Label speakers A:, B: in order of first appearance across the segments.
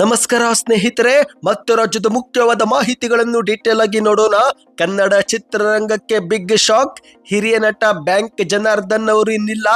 A: ನಮಸ್ಕಾರ ಸ್ನೇಹಿತರೆ, ಮತ್ತು ರಾಜ್ಯದ ಮುಖ್ಯವಾದ ಮಾಹಿತಿಗಳನ್ನು ಡೀಟೇಲ್ ಆಗಿ ನೋಡೋಣ. ಕನ್ನಡ ಚಿತ್ರರಂಗಕ್ಕೆ ಬಿಗ್ ಶಾಕ್ ಹಿರಿಯ ನಟ ಬ್ಯಾಂಕ್ ಜನಾರ್ದನ್ ಅವರು ಇನ್ನಿಲ್ಲ.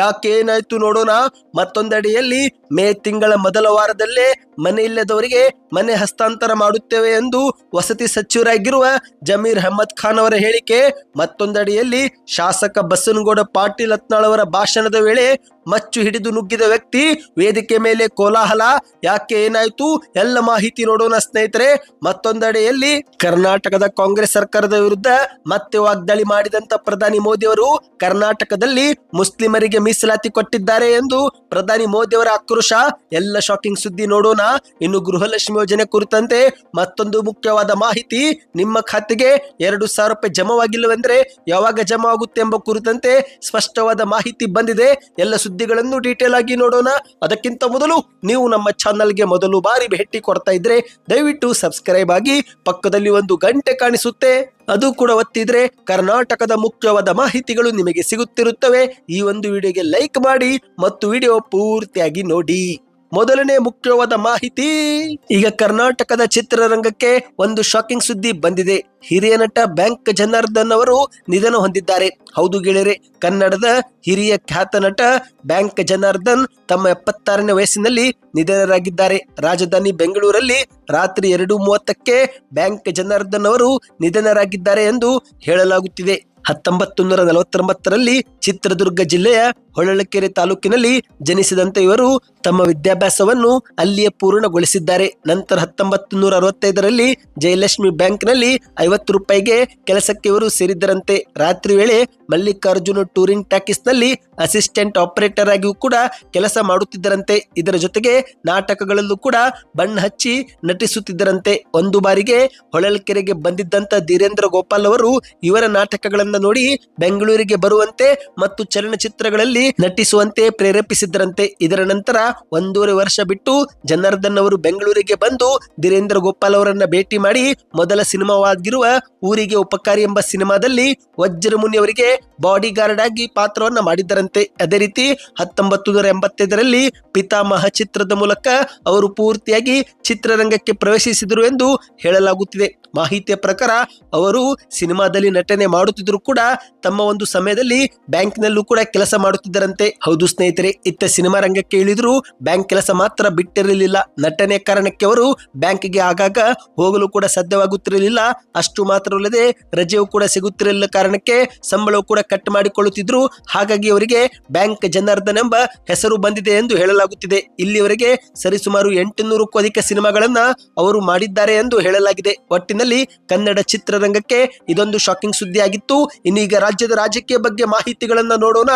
A: ಯಾಕೆ ಏನಾಯ್ತು ನೋಡೋಣ. ಮತ್ತೊಂದೆಡೆಯಲ್ಲಿ, ಮೇ ತಿಂಗಳ ಮೊದಲ ವಾರದಲ್ಲೇ ಮನೆ ಇಲ್ಲದವರಿಗೆ ಮನೆ ಹಸ್ತಾಂತರ ಮಾಡುತ್ತೇವೆ ಎಂದು ವಸತಿ ಸಚಿವರಾಗಿರುವ ಜಮೀರ್ ಅಹಮದ್ ಖಾನ್ ಅವರ ಹೇಳಿಕೆ. ಮತ್ತೊಂದೆಡೆಯಲ್ಲಿ, ಶಾಸಕ ಬಸನಗೌಡ ಪಾಟೀಲ್ ಹತ್ನಾಳ್ ಅವರ ಭಾಷಣದ ವೇಳೆ ಮಚ್ಚು ಹಿಡಿದು ನುಗ್ಗಿದ ವ್ಯಕ್ತಿ ವೇದಿಕೆ ಮೇಲೆ ಕೋಲಾಹಲ. ಯಾಕೆ ಏನಾಯ್ತು? ಎಲ್ಲ ಮಾಹಿತಿ ನೋಡೋಣ ಸ್ನೇಹಿತರೆ. ಮತ್ತೊಂದೆಡೆಯಲ್ಲಿ ಕರ್ನಾಟಕದ ಕಾಂಗ್ರೆಸ್ ಸರ್ಕಾರದ ವಿರುದ್ಧ ಮತ್ತೆ ವಾಗ್ದಾಳಿ ಮಾಡಿದಂತ ಪ್ರಧಾನಿ ಮೋದಿ ಅವರು ಕರ್ನಾಟಕದಲ್ಲಿ ಮುಸ್ಲಿಮರಿಗೆ ಮೀಸಲಾತಿ ಕೊಟ್ಟಿದ್ದಾರೆ ಎಂದು ಪ್ರಧಾನಿ ಮೋದಿ ಅವರ ಆಕ್ರೋಶ. ಎಲ್ಲ ಶಾಕಿಂಗ್ ಸುದ್ದಿ ನೋಡೋಣ. ಇನ್ನು ಗೃಹಲಕ್ಷ್ಮಿ ಯೋಜನೆ ಕುರಿತಂತೆ ಮತ್ತೊಂದು ಮುಖ್ಯವಾದ ಮಾಹಿತಿ. ನಿಮ್ಮ ಖಾತೆಗೆ ಎರಡು ಸಾವಿರ ರೂಪಾಯಿ ಜಮವಾಗಿಲ್ಲವೆಂದ್ರೆ ಯಾವಾಗ ಜಮಾ ಆಗುತ್ತೆ ಎಂಬ ಕುರಿತಂತೆ ಸ್ಪಷ್ಟವಾದ ಮಾಹಿತಿ ಬಂದಿದೆ. ಎಲ್ಲ ಸುದ್ದಿಗಳನ್ನು ಡೀಟೇಲ್ ಆಗಿ ನೋಡೋಣ. ಅದಕ್ಕಿಂತ ಮೊದಲು ನೀವು ನಮ್ಮ ಚಾನಲ್ಗೆ ಮೊದಲು ಬಾರಿ ಭೇಟಿ ಕೊಡ್ತಾ ಇದ್ರೆ ದಯವಿಟ್ಟು ಸಬ್ಸ್ಕ್ರೈಬ್ ಆಗಿ ಪಕ್ಕದಲ್ಲಿ ಒಂದು ಗಂಟೆ ಕಾಣಿಸುತ್ತೆ. ಅದು ಕೂಡ ಒತ್ತಿದ್ರೆ ಕರ್ನಾಟಕದ ಮುಖ್ಯವಾದ ಮಾಹಿತಿಗಳು ನಿಮಗೆ ಸಿಗುತ್ತಿರುತ್ತವೆ. ಈ ಒಂದು ವಿಡಿಯೋಗೆ ಲೈಕ್ ಮಾಡಿ ಮತ್ತು ವಿಡಿಯೋ ಪೂರ್ತಿಯಾಗಿ ನೋಡಿ. ಮೊದಲನೇ ಮುಖ್ಯವಾದ ಮಾಹಿತಿ. ಈಗ ಕರ್ನಾಟಕದ ಚಿತ್ರರಂಗಕ್ಕೆ ಒಂದು ಶಾಕಿಂಗ್ ಸುದ್ದಿ ಬಂದಿದೆ. ಹಿರಿಯ ನಟ ಬ್ಯಾಂಕ್ ಜನಾರ್ದನ್ ಅವರು ನಿಧನ ಹೊಂದಿದ್ದಾರೆ. ಹೌದು ಗೆಳೆಯರೆ, ಕನ್ನಡದ ಹಿರಿಯ ಖ್ಯಾತ ನಟ ಬ್ಯಾಂಕ್ ಜನಾರ್ದನ್ ತಮ್ಮ ಎಪ್ಪತ್ತಾರನೇ ವಯಸ್ಸಿನಲ್ಲಿ ನಿಧನರಾಗಿದ್ದಾರೆ. ರಾಜಧಾನಿ ಬೆಂಗಳೂರಲ್ಲಿ ರಾತ್ರಿ ಎರಡು ಮೂವತ್ತಕ್ಕೆ ಬ್ಯಾಂಕ್ ಜನಾರ್ದನ್ ಅವರು ನಿಧನರಾಗಿದ್ದಾರೆ ಎಂದು ಹೇಳಲಾಗುತ್ತಿದೆ. ಹತ್ತೊಂಬತ್ತು ನೂರ ನಲವತ್ತೊಂಬತ್ತರಲ್ಲಿ ಚಿತ್ರದುರ್ಗ ಜಿಲ್ಲೆಯ ಹೊಳಲಕೆರೆ ತಾಲೂಕಿನಲ್ಲಿ ಜನಿಸಿದಂತೆ ಇವರು ತಮ್ಮ ವಿದ್ಯಾಭ್ಯಾಸವನ್ನು ಅಲ್ಲಿಯೇ ಪೂರ್ಣಗೊಳಿಸಿದ್ದಾರೆ. ನಂತರ ಹತ್ತೊಂಬತ್ತು ನೂರ ಅರವತ್ತೈದರಲ್ಲಿ ಜಯಲಕ್ಷ್ಮಿ ಬ್ಯಾಂಕ್ನಲ್ಲಿ ಐವತ್ತು ರೂಪಾಯಿಗೆ ಕೆಲಸಕ್ಕೆ ಇವರು ಸೇರಿದ್ದರಂತೆ. ರಾತ್ರಿ ವೇಳೆ ಮಲ್ಲಿಕಾರ್ಜುನ ಟೂರಿಂಗ್ ಟ್ಯಾಕಿಸ್ನಲ್ಲಿ ಅಸಿಸ್ಟೆಂಟ್ ಆಪರೇಟರ್ ಆಗಿಯೂ ಕೂಡ ಕೆಲಸ ಮಾಡುತ್ತಿದ್ದರಂತೆ. ಇದರ ಜೊತೆಗೆ ನಾಟಕಗಳಲ್ಲೂ ಕೂಡ ಬಣ್ಣ ಹಚ್ಚಿ ನಟಿಸುತ್ತಿದ್ದರಂತೆ. ಒಂದು ಬಾರಿಗೆ ಹೊಳಲ್ಕೆರೆಗೆ ಬಂದಿದ್ದಂತ ಧೀರೇಂದ್ರ ಗೋಪಾಲ್ ಅವರು ಇವರ ನಾಟಕಗಳನ್ನ ನೋಡಿ ಬೆಂಗಳೂರಿಗೆ ಬರುವಂತೆ ಮತ್ತು ಚಲನಚಿತ್ರಗಳಲ್ಲಿ ನಟಿಸುವಂತೆ ಪ್ರೇರೇಪಿಸಿದ್ದರಂತೆ. ಇದರ ನಂತರ ಒಂದೂವರೆ ವರ್ಷ ಬಿಟ್ಟು ಜನಾರ್ದನ್ ಅವರು ಬೆಂಗಳೂರಿಗೆ ಬಂದು ಧೀರೇಂದ್ರ ಗೋಪಾಲ್ ಅವರನ್ನ ಭೇಟಿ ಮಾಡಿ ಮೊದಲ ಸಿನಿಮಾವಾಗಿರುವ ಊರಿಗೆ ಉಪಕಾರಿ ಎಂಬ ಸಿನಿಮಾದಲ್ಲಿ ವಜ್ರಮುನಿ ಅವರಿಗೆ ಬಾಡಿ ಗಾರ್ಡ್ ಆಗಿ ಪಾತ್ರವನ್ನ ಮಾಡಿದ್ದರಂತೆ. ಅದೇ ರೀತಿ ಹತ್ತೊಂಬತ್ತು ನೂರ ಎಂಬತ್ತೈದರಲ್ಲಿ ಪಿತಾಮಹ ಚಿತ್ರದ ಮೂಲಕ ಅವರು ಪೂರ್ತಿಯಾಗಿ ಚಿತ್ರರಂಗಕ್ಕೆ ಪ್ರವೇಶಿಸಿದರು ಎಂದು ಹೇಳಲಾಗುತ್ತಿದೆ. ಮಾಹಿತಿಯ ಪ್ರಕಾರ ಅವರು ಸಿನಿಮಾದಲ್ಲಿ ನಟನೆ ಮಾಡುತ್ತಿದ್ರು ಕೂಡ ತಮ್ಮ ಒಂದು ಸಮಯದಲ್ಲಿ ಬ್ಯಾಂಕ್ನಲ್ಲೂ ಕೂಡ ಕೆಲಸ ಮಾಡುತ್ತಿದ್ದರಂತೆ. ಹೌದು ಸ್ನೇಹಿತರೆ, ಇತ್ತ ಸಿನಿಮಾ ರಂಗಕ್ಕೆ ಇಳಿದ್ರು ಬ್ಯಾಂಕ್ ಕೆಲಸ ಮಾತ್ರ ಬಿಟ್ಟಿರಲಿಲ್ಲ. ನಟನೆ ಕಾರಣಕ್ಕೆ ಅವರು ಬ್ಯಾಂಕ್ಗೆ ಆಗಾಗ ಹೋಗಲು ಕೂಡ ಸಾಧ್ಯವಾಗುತ್ತಿರಲಿಲ್ಲ. ಅಷ್ಟು ಮಾತ್ರವಲ್ಲದೆ ರಜೆಯೂ ಕೂಡ ಸಿಗುತ್ತಿರಲಿಲ್ಲ. ಕಾರಣಕ್ಕೆ ಸಂಬಳವು ಕೂಡ ಕಟ್ ಮಾಡಿಕೊಳ್ಳುತ್ತಿದ್ರು ಹಾಗಾಗಿ ಅವರಿಗೆ ಬ್ಯಾಂಕ್ ಜನಾರ್ದನ್ ಎಂಬ ಹೆಸರು ಬಂದಿದೆ ಎಂದು ಹೇಳಲಾಗುತ್ತಿದೆ. ಇಲ್ಲಿವರೆಗೆ ಸರಿಸುಮಾರು ಎಂಟುನೂರಕ್ಕೂ ಅಧಿಕ ಸಿನಿಮಾಗಳನ್ನ ಅವರು ಮಾಡಿದ್ದಾರೆ ಎಂದು ಹೇಳಲಾಗಿದೆ. ಒಟ್ಟಿನಲ್ಲಿ ಕನ್ನಡ ಚಿತ್ರರಂಗಕ್ಕೆ ಇದೊಂದು ಶಾಕಿಂಗ್ ಸುದ್ದಿಯಾಗಿತ್ತು. ಇನ್ನೀಗ ರಾಜ್ಯದ ರಾಜಕೀಯ ಬಗ್ಗೆ ಮಾಹಿತಿಗಳನ್ನ ನೋಡೋಣ.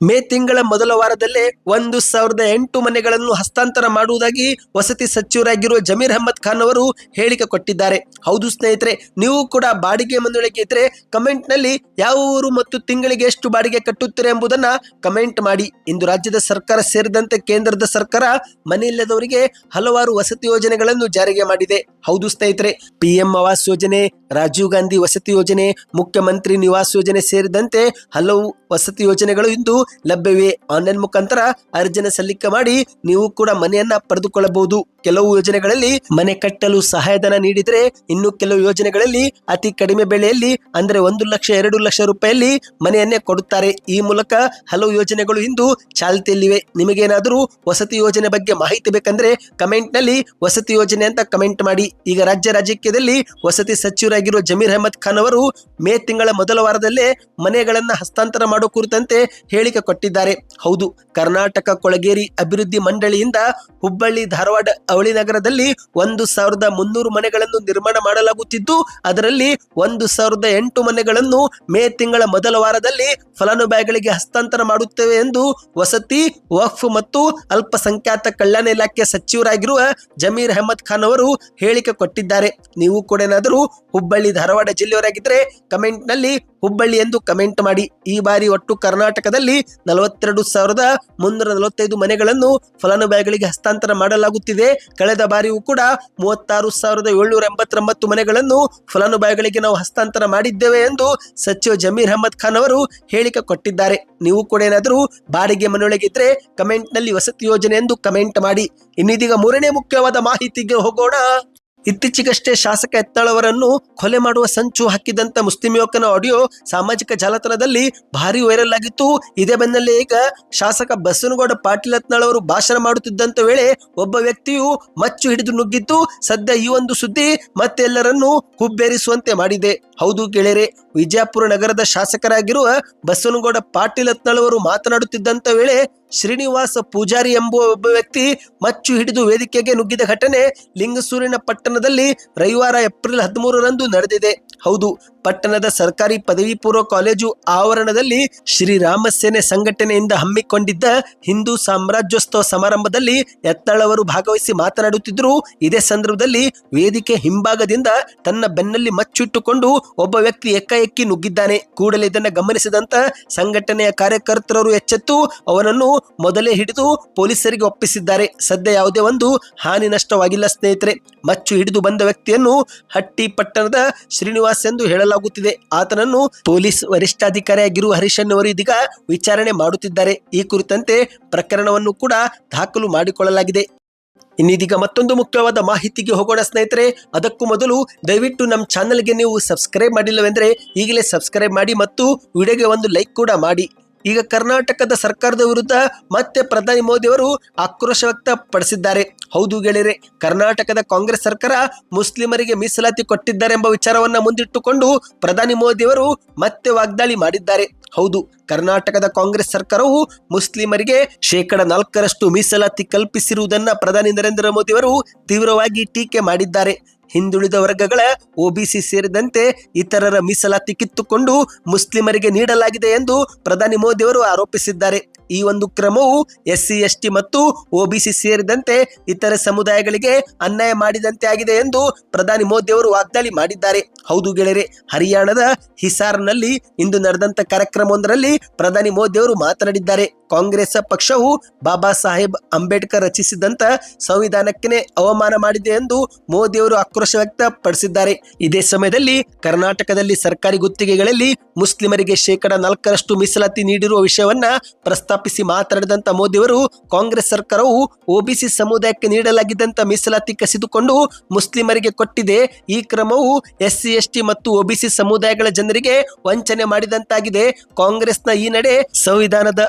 A: ಮೇ ತಿಂಗಳ ಮೊದಲ ವಾರದಲ್ಲೇ ಒಂದು ಸಾವಿರದ ಎಂಟು ಮನೆಗಳನ್ನು ಹಸ್ತಾಂತರ ಮಾಡುವುದಾಗಿ ವಸತಿ ಸಚಿವರಾಗಿರುವ ಜಮೀರ್ ಅಹಮದ್ ಖಾನ್ ಅವರು ಹೇಳಿಕೆ ಕೊಟ್ಟಿದ್ದಾರೆ. ಹೌದು ಸ್ನೇಹಿತರೆ, ನೀವು ಕೂಡ ಬಾಡಿಗೆ ಮನೆಯೊಳಗೆ ಇದ್ರೆ ಕಮೆಂಟ್ನಲ್ಲಿ ಯಾವ ಊರು ಮತ್ತು ತಿಂಗಳಿಗೆ ಎಷ್ಟು ಬಾಡಿಗೆ ಕಟ್ಟುತ್ತೀರಿ ಎಂಬುದನ್ನ ಕಮೆಂಟ್ ಮಾಡಿ. ಇಂದು ರಾಜ್ಯದ ಸರ್ಕಾರ ಸೇರಿದಂತೆ ಕೇಂದ್ರದ ಸರ್ಕಾರ ಮನೆ ಇಲ್ಲದವರಿಗೆ ಹಲವಾರು ವಸತಿ ಯೋಜನೆಗಳನ್ನು ಜಾರಿಗೆ ಮಾಡಿದೆ. ಹೌದು ಸ್ನೇಹಿತರೆ ಪಿಎಂ ಆವಾಸ್ ಯೋಜನೆ, ರಾಜೀವ್ ಗಾಂಧಿ ವಸತಿ ಯೋಜನೆ, ಮುಖ್ಯಮಂತ್ರಿ ನಿವಾಸ್ ಯೋಜನೆ ಸೇರಿದಂತೆ ಹಲವು ವಸತಿ ಯೋಜನೆಗಳು ಇಂದು ಲಭ್ಯವಿವೆ. ಆನ್ಲೈನ್ ಮುಖಾಂತರ ಅರ್ಜಿನ ಸಲ್ಲಿಕೆ ಮಾಡಿ ನೀವು ಕೂಡ ಮನೆಯನ್ನ ಪಡೆದುಕೊಳ್ಳಬಹುದು. ಕೆಲವು ಯೋಜನೆಗಳಲ್ಲಿ ಮನೆ ಕಟ್ಟಲು ಸಹಾಯಧನ ನೀಡಿದರೆ ಇನ್ನು ಕೆಲವು ಯೋಜನೆಗಳಲ್ಲಿ ಅತಿ ಕಡಿಮೆ ಬೆಲೆಯಲ್ಲಿ ಅಂದ್ರೆ ಒಂದು ಲಕ್ಷ, ಎರಡು ಲಕ್ಷ ರೂಪಾಯಲ್ಲಿ ಮನೆಯನ್ನೇ ಕೊಡುತ್ತಾರೆ. ಈ ಮೂಲಕ ಹಲವು ಯೋಜನೆಗಳು ಇಂದು ಚಾಲ್ತಿಯಲ್ಲಿವೆ. ನಿಮಗೇನಾದರೂ ವಸತಿ ಯೋಜನೆ ಬಗ್ಗೆ ಮಾಹಿತಿ ಬೇಕಂದ್ರೆ ಕಮೆಂಟ್ನಲ್ಲಿ ವಸತಿ ಯೋಜನೆ ಅಂತ ಕಮೆಂಟ್ ಮಾಡಿ. ಈಗ ರಾಜ್ಯ ರಾಜಕೀಯದಲ್ಲಿ ವಸತಿ ಸಚಿವರಾಗಿರುವ ಜಮೀರ್ ಅಹಮದ್ ಖಾನ್ ಅವರು ಮೇ ತಿಂಗಳ ಮೊದಲ ವಾರದಲ್ಲೇ ಮನೆಗಳನ್ನ ಹಸ್ತಾಂತರ ಮಾಡೋ ಕುರಿತಂತೆ ಹೇಳಿಕೆ ಕೊಟ್ಟಿದ್ದಾರೆ. ಹೌದು, ಕರ್ನಾಟಕ ಕೊಳಗೇರಿ ಅಭಿವೃದ್ಧಿ ಮಂಡಳಿಯಿಂದ ಹುಬ್ಬಳ್ಳಿ, ಧಾರವಾಡ, ಅವಳಿ ನಗರದಲ್ಲಿ ಒಂದು ಸಾವಿರದ ಮುನ್ನೂರು ಮನೆಗಳನ್ನು ನಿರ್ಮಾಣ ಮಾಡಲಾಗುತ್ತಿದ್ದು, ಅದರಲ್ಲಿ ಒಂದು ಸಾವಿರದ ಎಂಟು ಮನೆಗಳನ್ನು ಮೇ ತಿಂಗಳ ಮೊದಲ ವಾರದಲ್ಲಿ ಫಲಾನುಭವಿಗಳಿಗೆ ಹಸ್ತಾಂತರ ಮಾಡುತ್ತೇವೆ ಎಂದು ವಸತಿ, ವಕ್ಫ್ ಮತ್ತು ಅಲ್ಪಸಂಖ್ಯಾತ ಕಲ್ಯಾಣ ಇಲಾಖೆ ಸಚಿವರಾಗಿರುವ ಜಮೀರ್ ಅಹಮದ್ ಖಾನ್ ಅವರು ಹೇಳಿಕೆ ಕೊಟ್ಟಿದ್ದಾರೆ. ನೀವು ಕೂಡ ಏನಾದರೂ ಹುಬ್ಬಳ್ಳಿ, ಧಾರವಾಡ ಜಿಲ್ಲೆಯವರಾಗಿದ್ದರೆ ಕಮೆಂಟ್ನಲ್ಲಿ ಹುಬ್ಬಳ್ಳಿ ಎಂದು ಕಮೆಂಟ್ ಮಾಡಿ. ಈ ಬಾರಿ ಒಟ್ಟು ಕರ್ನಾಟಕದಲ್ಲಿ ನಲವತ್ತೆರಡು ಸಾವಿರದ ಮುನ್ನೂರ ನಲವತ್ತೈದು ಮನೆಗಳನ್ನು ಫಲಾನುಭವಿಗಳಿಗೆ ಹಸ್ತಾಂತರ ಮಾಡಲಾಗುತ್ತಿದೆ. ಕಳೆದ ಬಾರಿಯೂ ಕೂಡ ಮೂವತ್ತಾರು ಸಾವಿರದ ಏಳ್ನೂರ ಎಂಬತ್ತೊಂಬತ್ತು ಮನೆಗಳನ್ನು ಫಲಾನುಭವಿಗಳಿಗೆ ನಾವು ಹಸ್ತಾಂತರ ಮಾಡಿದ್ದೇವೆ ಎಂದು ಸಚಿವ ಜಮೀರ್ ಅಹಮದ್ ಖಾನ್ ಅವರು ಹೇಳಿಕೆ ಕೊಟ್ಟಿದ್ದಾರೆ. ನೀವು ಕೂಡ ಏನಾದರೂ ಬಾಡಿಗೆ ಮನೆಯೊಳಗಿದ್ರೆ ಕಮೆಂಟ್ನಲ್ಲಿ ವಸತಿ ಯೋಜನೆ ಎಂದು ಕಮೆಂಟ್ ಮಾಡಿ. ಇನ್ನಿದೀಗ ಮೂರನೇ ಮುಖ್ಯವಾದ ಮಾಹಿತಿಗೆ ಹೋಗೋಣ. ಇತ್ತೀಚೆಗಷ್ಟೇ ಶಾಸಕ ಎತ್ತಾಳವರನ್ನು ಕೊಲೆ ಮಾಡುವ ಸಂಚು ಹಾಕಿದಂತ ಮುಸ್ಲಿಂ ಯುವಕನ ಆಡಿಯೋ ಸಾಮಾಜಿಕ ಜಾಲತಾಣದಲ್ಲಿ ಭಾರಿ ವೈರಲ್ ಆಗಿತ್ತು. ಇದೇ ಬೆನ್ನಲ್ಲೇ ಈಗ ಶಾಸಕ ಬಸವನಗೌಡ ಪಾಟೀಲ್ ಎತ್ನಾಳವರು ಭಾಷಣ ಮಾಡುತ್ತಿದ್ದಂತ ವೇಳೆ ಒಬ್ಬ ವ್ಯಕ್ತಿಯು ಮಚ್ಚು ಹಿಡಿದು ನುಗ್ಗಿದ್ದು ಸದ್ಯ ಈ ಒಂದು ಸುದ್ದಿ ಮತ್ತೆಲ್ಲರನ್ನು ಹುಬ್ಬೇರಿಸುವಂತೆ ಮಾಡಿದೆ. ಹೌದು ಗೆಳೆಯರೆ, ವಿಜಯಪುರ ನಗರದ ಶಾಸಕರಾಗಿರುವ ಬಸವನಗೌಡ ಪಾಟೀಲ್ ಎತ್ನಾಳವರು ಮಾತನಾಡುತ್ತಿದ್ದಂತ ವೇಳೆ ಶ್ರೀನಿವಾಸ ಪೂಜಾರಿ ಎಂಬ ಒಬ್ಬ ವ್ಯಕ್ತಿ ಮಚ್ಚು ಹಿಡಿದು ವೇದಿಕೆಗೆ ನುಗ್ಗಿದ ಘಟನೆ ಲಿಂಗಸೂರಿನ ಪಟ್ಟಣದಲ್ಲಿ ರವಿವಾರ ಏಪ್ರಿಲ್ ಹದಿಮೂರರಂದು ನಡೆದಿದೆ. ಹೌದು, ಪಟ್ಟಣದ ಸರ್ಕಾರಿ ಪದವಿ ಪೂರ್ವ ಕಾಲೇಜು ಆವರಣದಲ್ಲಿ ಶ್ರೀರಾಮ ಸೇನೆ ಸಂಘಟನೆಯಿಂದ ಹಮ್ಮಿಕೊಂಡಿದ್ದ ಹಿಂದೂ ಸಾಮ್ರಾಜ್ಯೋತ್ಸವ ಸಮಾರಂಭದಲ್ಲಿ ಎತ್ತಳವರು ಭಾಗವಹಿಸಿ ಮಾತನಾಡುತ್ತಿದ್ದರು. ಇದೇ ಸಂದರ್ಭದಲ್ಲಿ ವೇದಿಕೆ ಹಿಂಭಾಗದಿಂದ ತನ್ನ ಬೆನ್ನಲ್ಲಿ ಮಚ್ಚಿಟ್ಟುಕೊಂಡು ಒಬ್ಬ ವ್ಯಕ್ತಿ ಎಕ್ಕಿ ನುಗ್ಗಿದ್ದಾನೆ. ಕೂಡಲೇ ಇದನ್ನು ಗಮನಿಸಿದಂತ ಸಂಘಟನೆಯ ಕಾರ್ಯಕರ್ತರವರು ಎಚ್ಚೆತ್ತು, ಅವನನ್ನು ಮೊದಲೇ ಹಿಡಿದು ಪೊಲೀಸರಿಗೆ ಒಪ್ಪಿಸಿದ್ದಾರೆ. ಸದ್ಯ ಯಾವುದೇ ಒಂದು ಹಾನಿ ನಷ್ಟವಾಗಿಲ್ಲ ಸ್ನೇಹಿತರೆ. ಮಚ್ಚು ಹಿಡಿದು ಬಂದ ವ್ಯಕ್ತಿಯನ್ನು ಹಟ್ಟಿ ಪಟ್ಟಣದ ಶ್ರೀನಿವಾಸ್ ಎಂದು ಹೇಳಲಾಗುತ್ತಿದೆ. ಆತನನ್ನು ಪೊಲೀಸ್ ವರಿಷ್ಠಾಧಿಕಾರಿಯಾಗಿರುವ ಹರೀಶನ್ ಅವರು ಇದೀಗ ವಿಚಾರಣೆ ಮಾಡುತ್ತಿದ್ದಾರೆ. ಈ ಕುರಿತಂತೆ ಪ್ರಕರಣವನ್ನು ಕೂಡ ದಾಖಲು ಮಾಡಿಕೊಳ್ಳಲಾಗಿದೆ. ಇನ್ನಿದೀಗ ಮತ್ತೊಂದು ಮುಖ್ಯವಾದ ಮಾಹಿತಿಗೆ ಹೋಗೋಣ ಸ್ನೇಹಿತರೆ. ಅದಕ್ಕೂ ಮೊದಲು ದಯವಿಟ್ಟು ನಮ್ಮ ಚಾನಲ್ಗೆ ನೀವು ಸಬ್ಸ್ಕ್ರೈಬ್ ಮಾಡಿಲ್ಲವೆಂದರೆ ಈಗಲೇ ಸಬ್ಸ್ಕ್ರೈಬ್ ಮಾಡಿ ಮತ್ತು ವಿಡಿಯೋಗೆ ಒಂದು ಲೈಕ್ ಕೂಡ ಮಾಡಿ. ಈಗ ಕರ್ನಾಟಕದ ಸರ್ಕಾರದ ವಿರುದ್ಧ ಮತ್ತೆ ಪ್ರಧಾನಿ ಮೋದಿ ಅವರು ಆಕ್ರೋಶ ವ್ಯಕ್ತಪಡಿಸಿದ್ದಾರೆ. ಹೌದು ಗೆಳೆಯರೆ, ಕರ್ನಾಟಕದ ಕಾಂಗ್ರೆಸ್ ಸರ್ಕಾರ ಮುಸ್ಲಿಮರಿಗೆ ಮೀಸಲಾತಿ ಕೊಟ್ಟಿದ್ದಾರೆ ಎಂಬ ವಿಚಾರವನ್ನ ಮುಂದಿಟ್ಟುಕೊಂಡು ಪ್ರಧಾನಿ ಮೋದಿ ಅವರು ಮತ್ತೆ ವಾಗ್ದಾಳಿ ಮಾಡಿದ್ದಾರೆ. ಹೌದು, ಕರ್ನಾಟಕದ ಕಾಂಗ್ರೆಸ್ ಸರ್ಕಾರವು ಮುಸ್ಲಿಮರಿಗೆ ಶೇಕಡ ನಾಲ್ಕರಷ್ಟು ಮೀಸಲಾತಿ ಕಲ್ಪಿಸಿರುವುದನ್ನ ಪ್ರಧಾನಿ ನರೇಂದ್ರ ಮೋದಿ ಅವರು ತೀವ್ರವಾಗಿ ಟೀಕೆ ಮಾಡಿದ್ದಾರೆ. ಹಿಂದುಳಿದ ವರ್ಗಗಳ ಒಬಿಸಿ ಸೇರಿದಂತೆ ಇತರರ ಮೀಸಲಾತಿ ಕಿತ್ತುಕೊಂಡು ಮುಸ್ಲಿಮರಿಗೆ ನೀಡಲಾಗಿದೆ ಎಂದು ಪ್ರಧಾನಿ ಮೋದಿ ಅವರು ಆರೋಪಿಸಿದ್ದಾರೆ. ಈ ಒಂದು ಕ್ರಮವು ಎಸ್ಸಿ, ಎಸ್ಟಿ ಮತ್ತು ಒಬಿಸಿ ಸೇರಿದಂತೆ ಇತರ ಸಮುದಾಯಗಳಿಗೆ ಅನ್ಯಾಯ ಮಾಡಿದಂತೆ ಆಗಿದೆ ಎಂದು ಪ್ರಧಾನಿ ಮೋದಿ ಅವರು ವಾಗ್ದಾಳಿ ಮಾಡಿದ್ದಾರೆ. ಹೌದು ಗೆಳೆಯರೆ, ಹರಿಯಾಣದ ಹಿಸಾರ್ನಲ್ಲಿ ಇಂದು ನಡೆದಂತ ಕಾರ್ಯಕ್ರಮವೊಂದರಲ್ಲಿ ಪ್ರಧಾನಿ ಮೋದಿ ಅವರು ಮಾತನಾಡಿದ್ದಾರೆ. ಕಾಂಗ್ರೆಸ್ ಪಕ್ಷವು ಬಾಬಾ ಸಾಹೇಬ್ ಅಂಬೇಡ್ಕರ್ ರಚಿಸಿದಂತ ಸಂವಿಧಾನಕ್ಕೆ ಅವಮಾನ ಮಾಡಿದೆ ಎಂದು ಮೋದಿ ಅವರು ಆಕ್ರೋಶ ವ್ಯಕ್ತಪಡಿಸಿದ್ದಾರೆ. ಇದೇ ಸಮಯದಲ್ಲಿ ಕರ್ನಾಟಕದಲ್ಲಿ ಸರ್ಕಾರಿ ಗುತ್ತಿಗೆಗಳಲ್ಲಿ ಮುಸ್ಲಿಮರಿಗೆ ಶೇಕಡ ನಾಲ್ಕರಷ್ಟು ಮೀಸಲಾತಿ ನೀಡಿರುವ ವಿಷಯವನ್ನ ಪ್ರಸ್ತಾಪಿಸಿ ಮಾತನಾಡಿದಂತ ಮೋದಿ ಅವರು ಕಾಂಗ್ರೆಸ್ ಸರ್ಕಾರವು ಒಬಿಸಿ ಸಮುದಾಯಕ್ಕೆ ನೀಡಲಾಗಿದ್ದಂತ ಮೀಸಲಾತಿ ಕಸಿದುಕೊಂಡು ಮುಸ್ಲಿಮರಿಗೆ ಕೊಟ್ಟಿದೆ. ಈ ಕ್ರಮವು ಎಸ್ಸಿ, ಎಸ್ಟಿ ಮತ್ತು ಒಬಿಸಿ ಸಮುದಾಯಗಳ ಜನರಿಗೆ ವಂಚನೆ ಮಾಡಿದಂತಾಗಿದೆ. ಕಾಂಗ್ರೆಸ್ನ ಈ ನಡೆ ಸಂವಿಧಾನದ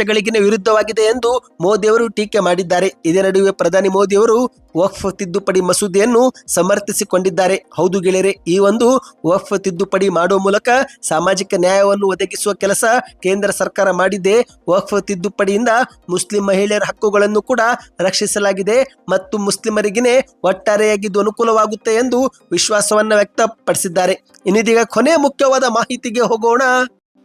A: ಆದರ್ಶಗಳಿಗಿನ ವಿರುದ್ಧವಾಗಿದೆ ಎಂದು ಮೋದಿಯವರು ಟೀಕೆ ಮಾಡಿದ್ದಾರೆ. ಇದೇ ನಡುವೆ ಪ್ರಧಾನಿ ಮೋದಿ ಅವರು ವಕ್ಫ್ ತಿದ್ದುಪಡಿ ಮಸೂದೆಯನ್ನು ಸಮರ್ಥಿಸಿಕೊಂಡಿದ್ದಾರೆ. ಹೌದು ಗೆಳೆಯರೆ, ಈ ಒಂದು ವಕ್ಫ್ ತಿದ್ದುಪಡಿ ಮಾಡುವ ಮೂಲಕ ಸಾಮಾಜಿಕ ನ್ಯಾಯವನ್ನು ಒದಗಿಸುವ ಕೆಲಸ ಕೇಂದ್ರ ಸರ್ಕಾರ ಮಾಡಿದೆ. ವಕ್ಫ್ ತಿದ್ದುಪಡಿಯಿಂದ ಮುಸ್ಲಿಂ ಮಹಿಳೆಯರ ಹಕ್ಕುಗಳನ್ನು ಕೂಡ ರಕ್ಷಿಸಲಾಗಿದೆ ಮತ್ತು ಮುಸ್ಲಿಮರಿಗಿನೇ ಒಟ್ಟಾರೆಯಾಗಿದ್ದು ಅನುಕೂಲವಾಗುತ್ತೆ ಎಂದು ವಿಶ್ವಾಸವನ್ನು ವ್ಯಕ್ತಪಡಿಸಿದ್ದಾರೆ. ಇನ್ನಿದೀಗ ಕೊನೆ ಮುಖ್ಯವಾದ ಮಾಹಿತಿಗೆ ಹೋಗೋಣ.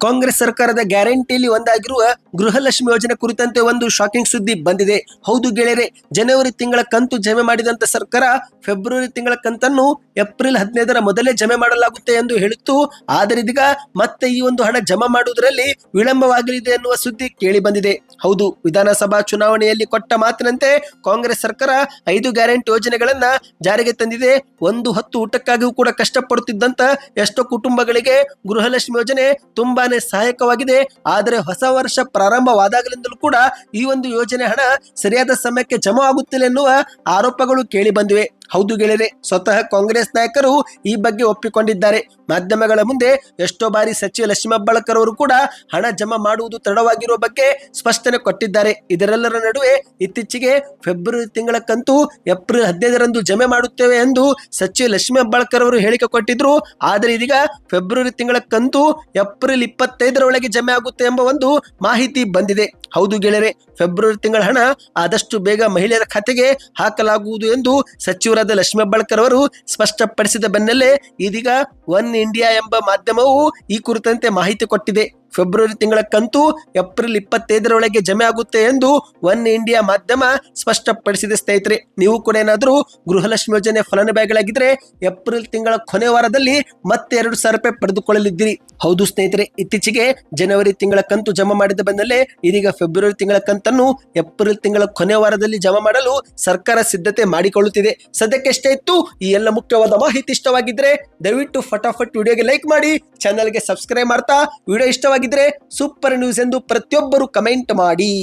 A: ಕಾಂಗ್ರೆಸ್ ಸರ್ಕಾರದ ಗ್ಯಾರಂಟಿಯಲ್ಲಿ ಒಂದಾಗಿರುವ ಗೃಹಲಕ್ಷ್ಮಿ ಯೋಜನೆ ಕುರಿತಂತೆ ಒಂದು ಶಾಕಿಂಗ್ ಸುದ್ದಿ ಬಂದಿದೆ. ಹೌದು ಗೆಳೆಯರೆ, ಜನವರಿ ತಿಂಗಳ ಕಂತು ಜಮೆ ಮಾಡಿದಂತ ಸರ್ಕಾರ ಫೆಬ್ರವರಿ ತಿಂಗಳ ಕಂತನ್ನು ಏಪ್ರಿಲ್ ಹದಿನೈದರ ಮೊದಲೇ ಜಮೆ ಮಾಡಲಾಗುತ್ತೆ ಎಂದು ಹೇಳಿತ್ತು. ಆದರೆ ಇದೀಗ ಮತ್ತೆ ಈ ಒಂದು ಹಣ ಜಮಾ ಮಾಡುವುದರಲ್ಲಿ ವಿಳಂಬವಾಗಲಿದೆ ಎನ್ನುವ ಸುದ್ದಿ ಕೇಳಿ ಬಂದಿದೆ. ಹೌದು, ವಿಧಾನಸಭಾ ಚುನಾವಣೆಯಲ್ಲಿ ಕೊಟ್ಟ ಮಾತಿನಂತೆ ಕಾಂಗ್ರೆಸ್ ಸರ್ಕಾರ ಐದು ಗ್ಯಾರಂಟಿ ಯೋಜನೆಗಳನ್ನ ಜಾರಿಗೆ ತಂದಿದೆ. ಒಂದು ಹತ್ತು ಊಟಕ್ಕಾಗಿಯೂ ಕೂಡ ಕಷ್ಟಪಡುತ್ತಿದ್ದಂತ ಎಷ್ಟೋ ಕುಟುಂಬಗಳಿಗೆ ಗೃಹಲಕ್ಷ್ಮಿ ಯೋಜನೆ ತುಂಬಾನೇ ಸಹಾಯಕವಾಗಿದೆ. ಆದರೆ ಹೊಸ ವರ್ಷ ಪ್ರಾರಂಭವಾದಾಗಲಿಂದಲೂ ಕೂಡ ಈ ಒಂದು ಯೋಜನೆ ಹಣ ಸರಿಯಾದ ಸಮಯಕ್ಕೆ ಜಮಾ ಆಗುತ್ತಿಲ್ಲ ಎನ್ನುವ ಆರೋಪಗಳು ಕೇಳಿ ಬಂದಿವೆ. ಹೌದು ಗೆಳೆಯರೆ, ಸ್ವತಃ ಕಾಂಗ್ರೆಸ್ ನಾಯಕರು ಈ ಬಗ್ಗೆ ಒಪ್ಪಿಕೊಂಡಿದ್ದಾರೆ. ಮಾಧ್ಯಮಗಳ ಮುಂದೆ ಎಷ್ಟೋ ಬಾರಿ ಸಚಿವ ಲಕ್ಷ್ಮೀ ಹೆಬ್ಬಾಳ್ಕರ್ ಅವರು ಕೂಡ ಹಣ ಜಮಾ ಮಾಡುವುದು ತಡವಾಗಿರುವ ಬಗ್ಗೆ ಸ್ಪಷ್ಟನೆ ಕೊಟ್ಟಿದ್ದಾರೆ. ಇದರೆಲ್ಲರ ನಡುವೆ ಇತ್ತೀಚೆಗೆ ಫೆಬ್ರವರಿ ತಿಂಗಳ ಕಂತು ಏಪ್ರಿಲ್ ಹದಿನೈದರಂದು ಜಮೆ ಮಾಡುತ್ತೇವೆ ಎಂದು ಸಚಿವ ಲಕ್ಷ್ಮೀ ಹೆಬ್ಬಾಳ್ಕರ್ ಅವರು ಹೇಳಿಕೆ ಕೊಟ್ಟಿದ್ರು. ಆದರೆ ಇದೀಗ ಫೆಬ್ರವರಿ ತಿಂಗಳ ಕಂತು ಏಪ್ರಿಲ್ ಇಪ್ಪತ್ತೈದರೊಳಗೆ ಜಮೆ ಆಗುತ್ತೆ ಎಂಬ ಒಂದು ಮಾಹಿತಿ ಬಂದಿದೆ. ಹೌದು ಗೆಳೆಯರೆ, ಫೆಬ್ರವರಿ ತಿಂಗಳ ಹಣ ಆದಷ್ಟು ಬೇಗ ಮಹಿಳೆಯರ ಖಾತೆಗೆ ಹಾಕಲಾಗುವುದು ಎಂದು ಸಚಿವರಾದ ಲಕ್ಷ್ಮೀ ಹೆಬ್ಬಾಳ್ಕರ್ ಅವರು ಸ್ಪಷ್ಟಪಡಿಸಿದ ಬೆನ್ನಲ್ಲೇ ಇದೀಗ ಒನ್ ಇಂಡಿಯಾ ಎಂಬ ಮಾಧ್ಯಮವು ಈ ಕುರಿತಂತೆ ಮಾಹಿತಿ ಕೊಟ್ಟಿದೆ. ಫೆಬ್ರವರಿ ತಿಂಗಳ ಕಂತು ಏಪ್ರಿಲ್ ಇಪ್ಪತ್ತೈದರೊಳಗೆ ಜಮೆ ಆಗುತ್ತೆ ಎಂದು ಒನ್ ಇಂಡಿಯಾ ಮಾಧ್ಯಮ ಸ್ಪಷ್ಟಪಡಿಸಿದೆ, ಸ್ನೇಹಿತರೆ. ನೀವು ಕೂಡ ಏನಾದರೂ ಗೃಹಲಕ್ಷ್ಮಿ ಯೋಜನೆ ಫಲಾನುಭವಿಗಳಾಗಿದ್ದರೆ ಏಪ್ರಿಲ್ ತಿಂಗಳ ಕೊನೆ ವಾರದಲ್ಲಿ ಮತ್ತೆ ಎರಡು ಸಾವಿರ ರೂಪಾಯಿ ಪಡೆದುಕೊಳ್ಳಲಿದ್ದೀರಿ. ಹೌದು, ಸ್ನೇಹಿತರೆ. ಇತ್ತೀಚೆಗೆ ಜನವರಿ ತಿಂಗಳ ಕಂತು ಜಮಾ ಮಾಡಿದ ಬೆನ್ನಲ್ಲೇ ಇದೀಗ ಫೆಬ್ರವರಿ ತಿಂಗಳ ಕಂತನ್ನು ಏಪ್ರಿಲ್ ತಿಂಗಳ ಕೊನೆ ವಾರದಲ್ಲಿ ಜಮಾ ಮಾಡಲು ಸರ್ಕಾರ ಸಿದ್ಧತೆ ಮಾಡಿಕೊಳ್ಳುತ್ತಿದೆ. ಸದ್ಯಕ್ಕೆಷ್ಟೇ ಇತ್ತು, ಈ ಎಲ್ಲ ಮುಖ್ಯವಾದ ಮಾಹಿತಿ ಇಷ್ಟವಾಗಿದ್ರೆ ದಯವಿಟ್ಟು ಫಟಾಫಟ್ ವಿಡಿಯೋಗೆ ಲೈಕ್ ಮಾಡಿ, ಚಾನಲ್ಗೆ ಸಬ್ಸ್ಕ್ರೈಬ್ ಮಾಡ್ತಾ ವಿಡಿಯೋ ಇಷ್ಟವಾಗಿದ್ರೆ ಸೂಪರ್ ನ್ಯೂಸ್ ಎಂದು ಪ್ರತಿಯೊಬ್ಬರು ಕಮೆಂಟ್ ಮಾಡಿ.